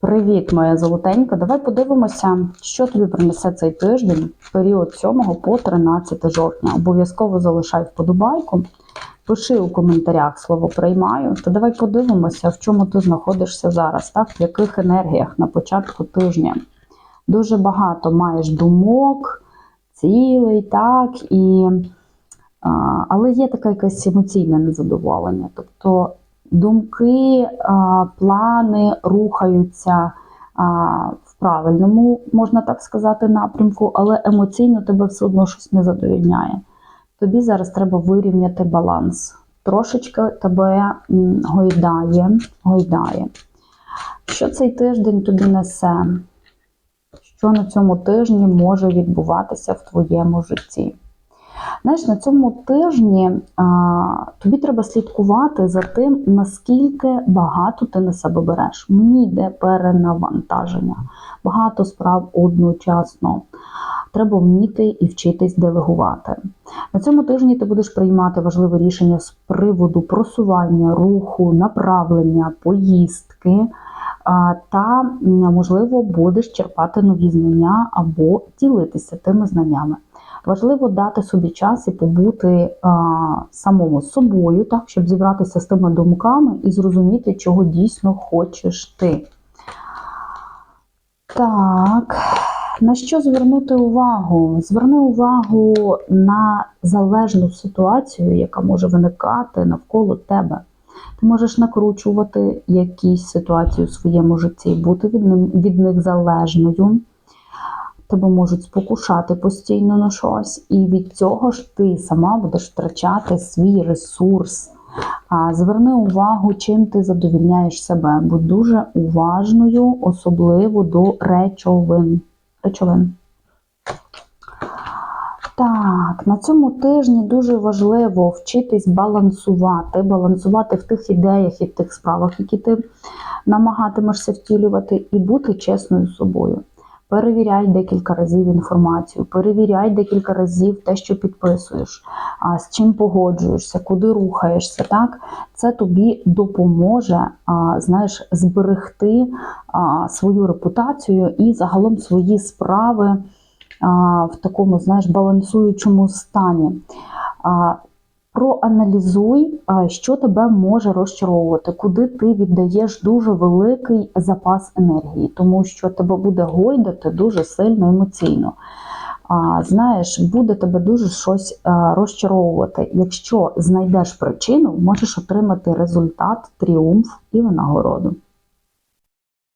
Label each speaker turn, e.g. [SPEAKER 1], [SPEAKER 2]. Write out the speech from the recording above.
[SPEAKER 1] Привіт, моя золотенька. Давай подивимося, що тобі принесе цей тиждень, період 7 по 13 жовтня. Обов'язково залишай вподобайку. Пиши у коментарях слово приймаю. Та давай подивимося, в чому ти знаходишся зараз, так? в яких енергіях на початку тижня. Дуже багато маєш думок, цілей, так, і, а, але є таке якесь емоційне незадоволення. Тобто думки, плани рухаються в правильному, можна так сказати, напрямку, але емоційно тебе все одно щось не задовільняє. Тобі зараз треба вирівняти баланс. Трошечки тебе гойдає, гойдає. Що цей тиждень тобі несе? Що на цьому тижні може відбуватися в твоєму житті? Знаєш, на цьому тижні а, тобі треба слідкувати за тим, наскільки багато ти на себе береш. Мені йде перенавантаження, багато справ одночасно. Треба вміти і вчитись делегувати. На цьому тижні ти будеш приймати важливе рішення з приводу просування, руху, направлення, поїздки. Та, можливо, будеш черпати нові знання або ділитися тими знаннями. Важливо дати собі час і побути а, самому з собою, так, щоб зібратися з тими думками і зрозуміти, чого дійсно хочеш ти. Так, на що звернути увагу? Зверни увагу на залежну ситуацію, яка може виникати навколо тебе. Ти можеш накручувати якісь ситуації у своєму житті, бути від, ним, від них залежною. Тебе можуть спокушати постійно на щось, і від цього ж ти сама будеш втрачати свій ресурс. Зверни увагу, чим ти задовільняєш себе. Будь дуже уважною, особливо до речовин. речовин. Так, на цьому тижні дуже важливо вчитись балансувати, балансувати в тих ідеях і в тих справах, які ти намагатимешся втілювати, і бути чесною собою. Перевіряй декілька разів інформацію, перевіряй декілька разів те, що підписуєш, з чим погоджуєшся, куди рухаєшся. Так? Це тобі допоможе знаєш, зберегти свою репутацію і загалом свої справи в такому знаєш, балансуючому стані. Проаналізуй, що тебе може розчаровувати, куди ти віддаєш дуже великий запас енергії, тому що тебе буде гойдати дуже сильно емоційно. Знаєш, буде тебе дуже щось розчаровувати. Якщо знайдеш причину, можеш отримати результат, тріумф і винагороду.